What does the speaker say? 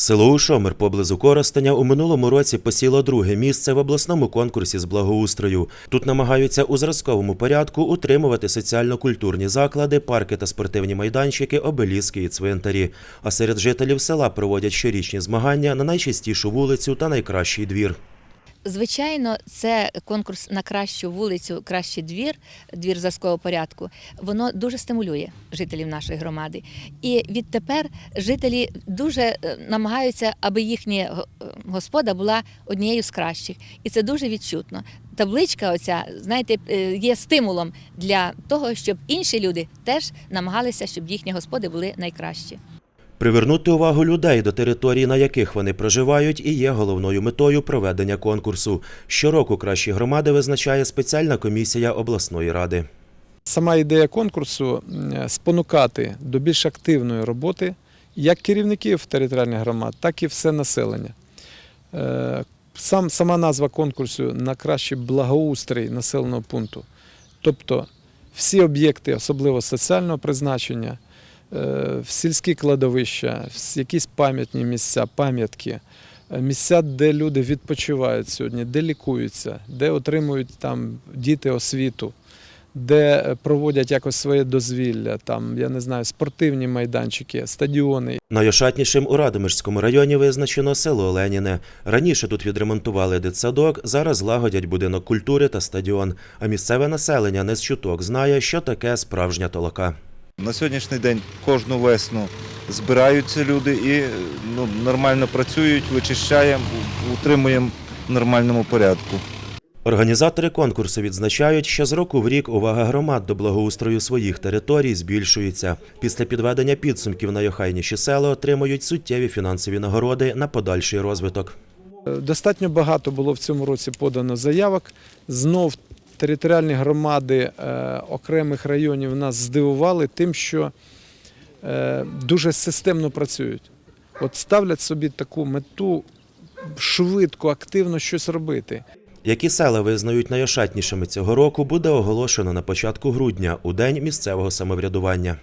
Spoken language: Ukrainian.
Село Ушомир поблизу Коростеня у минулому році посіло друге місце в обласному конкурсі з благоустрою. Тут намагаються у зразковому порядку утримувати соціально-культурні заклади, парки та спортивні майданчики, обеліски і цвинтарі. А серед жителів села проводять щорічні змагання на найчистішу вулицю та найкращий двір. Звичайно, це конкурс на кращу вулицю, кращий двір, двір зразкового порядку. Воно дуже стимулює жителів нашої громади. І відтепер жителі дуже е, намагаються, аби їхня е, господа була однією з кращих. І це дуже відчутно. Табличка, оця, знаєте, е, є стимулом для того, щоб інші люди теж намагалися, щоб їхні господи були найкращі. Привернути увагу людей до територій, на яких вони проживають, і є головною метою проведення конкурсу. Щороку кращі громади визначає спеціальна комісія обласної ради. Сама ідея конкурсу спонукати до більш активної роботи як керівників територіальних громад, так і все населення. Е, Сам, сама назва конкурсу на кращий благоустрій населеного пункту. Тобто всі об'єкти, особливо соціального призначення, в сільські кладовища, всі якісь пам'ятні місця, пам'ятки, е, місця, де люди відпочивають сьогодні, де лікуються, де отримують там діти освіту де е, проводять якось своє дозвілля, там я не знаю, спортивні майданчики, стадіони. Найошатнішим у Радомирському районі визначено село Леніне. Раніше тут відремонтували дитсадок, зараз лагодять будинок культури та стадіон. А місцеве населення не з чуток знає, що таке справжня толока. На сьогоднішній день кожну весну збираються люди і ну, нормально працюють, вичищаємо, утримуємо в нормальному порядку. Організатори конкурсу відзначають, що з року в рік увага громад до благоустрою своїх територій збільшується. Після підведення підсумків найохайніші села отримують суттєві фінансові нагороди на подальший розвиток. Достатньо багато було в цьому році подано заявок. Знов територіальні громади е, окремих районів нас здивували тим, що е, дуже системно працюють. От ставлять собі таку мету швидко, активно щось робити. Які села визнають найошатнішими цього року, буде оголошено на початку грудня у день місцевого самоврядування.